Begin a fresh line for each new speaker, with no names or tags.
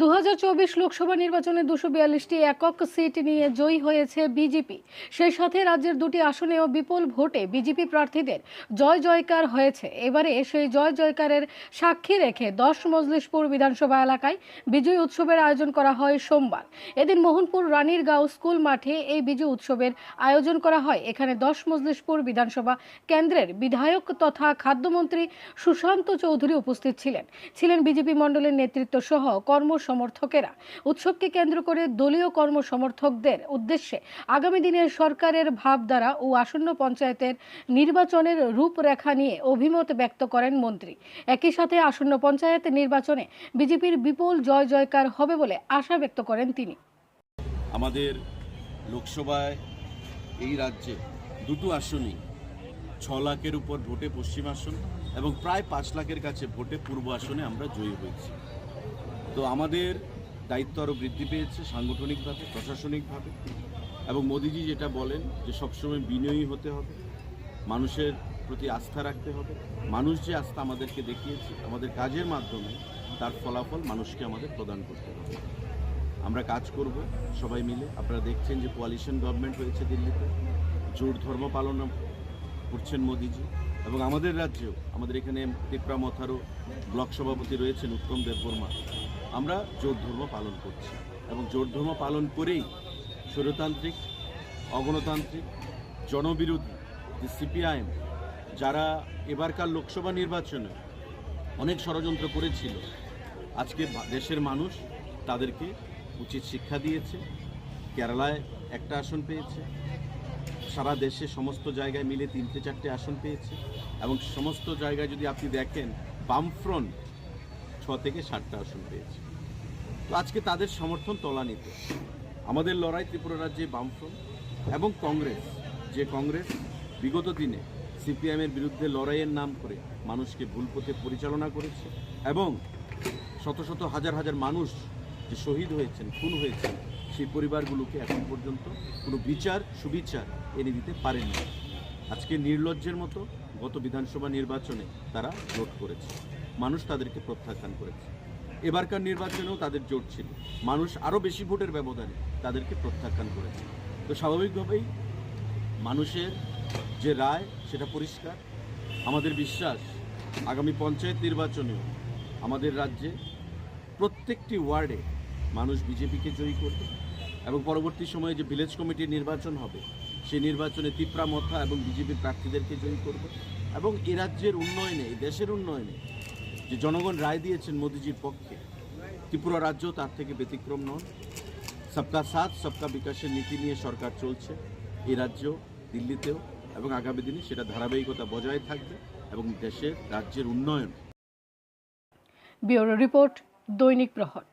দু হাজার চব্বিশ লোকসভা নির্বাচনে দুশো বিয়াল্লিশটি একক সিট নিয়ে জয়ী হয়েছে বিজেপি। সেই সাথে রাজ্যের দুটি আসনেও বিপুল ভোটে বিজেপি প্রার্থীদের জয় জয়কার হয়েছে। এবারে সেই জয় জয়কারের সাক্ষী রেখে দশ মজলিশপুর বিধানসভা এলাকায় বিজয় উৎসবের আয়োজন করা হয় সোমবার। এদিন মোহনপুর রানীর গাঁও স্কুল মাঠে এই বিজয় উৎসবের আয়োজন করা হয়। এখানে দশ মজলিশপুর বিধানসভা কেন্দ্রের বিধায়ক তথা খাদ্যমন্ত্রী সুশান্ত চৌধুরী উপস্থিত ছিলেন। ছিলেন বিজেপি মণ্ডলের নেতৃত্ব সহ কর্মসমর্থকেরা উৎসবকে কেন্দ্র করে দলীয় কর্মসমর্থকদের উদ্দেশ্যে আগামী দিনের সরকারের ভাবধারা ও আসন্ন পঞ্চায়েতের নির্বাচনের রূপরেখা নিয়ে অভিমত ব্যক্ত করেন মন্ত্রী। একই সাথে আসন্ন পঞ্চায়েত নির্বাচনে বিজেপির বিপুল জয় জয়কার হবে বলে আশা ব্যক্ত করেন তিনি।
আমাদের লোকসভায় এই রাজ্যে দুটো আসনই ছ লাখের উপর ভোটে পশ্চিম আসন এবং প্রায় পাঁচ লাখের কাছে ভোটে পূর্ব আসনে আমরা জয়ী হয়েছি। তো আমাদের দায়িত্ব আরও বৃদ্ধি পেয়েছে সাংগঠনিকভাবে, প্রশাসনিকভাবে। এবং মোদিজি যেটা বলেন যে সবসময় বিনয়ী হতে হবে, মানুষের প্রতি আস্থা রাখতে হবে। মানুষ যে আস্থা আমাদেরকে দেখিয়েছে, আমাদের কাজের মাধ্যমে তার ফলাফল মানুষকে আমাদের প্রদান করতে হবে। আমরা কাজ করব সবাই মিলে। আপনারা দেখছেন যে কোয়ালিশন গভর্নমেন্ট হয়েছে দিল্লিতে। জোট ধর্ম পালন করছেন মোদিজি। এবং আমাদের রাজ্যেও, আমাদের এখানে তিপ্রা মথারও ব্লক সভাপতি রয়েছেন উত্তম দেববর্মা। আমরা জোট ধর্ম পালন করছি এবং জোট ধর্ম পালন করেই স্বৈরতান্ত্রিক, অগণতান্ত্রিক, জনবিরোধী যে সিপিআইএম, যারা এবারকার লোকসভা নির্বাচনে অনেক ষড়যন্ত্র করেছিল আজকে দেশের মানুষ তাদেরকে উচিত শিক্ষা দিয়েছে, কেরালায় একটা আসন পেয়েছে, সারা দেশে সমস্ত জায়গায় মিলে তিনটে চারটে আসন পেয়েছে এবং সমস্ত জায়গায় যদি আপনি দেখেন বামফ্রন্ট থেকে সাতটা আসন পেয়েছে। তো আজকে তাদের সমর্থন তলানিত। আমাদের লড়াই ত্রিপুরা রাজ্যে বামফ্রন্ট এবং কংগ্রেস, যে কংগ্রেস বিগত দিনে সিপিএমের বিরুদ্ধে লড়াইয়ের নাম করে মানুষকে ভুল পথে পরিচালনা করেছে এবং শত শত হাজার হাজার মানুষ যে শহীদ হয়েছেন, খুন হয়েছেন, সেই পরিবারগুলোকে এখন পর্যন্ত কোনো বিচার, সুবিচার এনে দিতে পারেননি। আজকে নির্লজ্জের মতো গত বিধানসভা নির্বাচনে তারা জোট করেছে। মানুষ তাদেরকে প্রত্যাখ্যান করেছে। এবারকার নির্বাচনেও তাদের জোট ছিল। মানুষ আরও বেশি ভোটের ব্যবধানে তাদেরকে প্রত্যাখ্যান করেছে। তো স্বাভাবিকভাবেই মানুষের যে রায়, সেটা পরিষ্কার। আমাদের বিশ্বাস, আগামী পঞ্চায়েত নির্বাচনেও আমাদের রাজ্যে প্রত্যেকটি ওয়ার্ডে মানুষ বিজেপিকে জয়ী করবে এবং পরবর্তী সময়ে যে ভিলেজ কমিটির নির্বাচন হবে সেই নির্বাচনে তিপ্রা মথা এবং বিজেপির প্রার্থীদেরকে জয়ী করবে। এবং এ রাজ্যের উন্নয়নে দেশের উন্নয়নে যে জনগণ রায় দিয়েছেন মোদিজির পক্ষে, ত্রিপুরা রাজ্য তার থেকে ব্যতিক্রম নন। সবকা সাথ, সবকা বিকাশের নীতি নিয়ে সরকার চলছে এই রাজ্য, দিল্লিতেও এবং আগামী দিনে সেটা ধারাবাহিকতা বজায় থাকবে এবং দেশের রাজ্যের উন্নয়ন।
ব্যুরো রিপোর্ট দৈনিক প্রহর।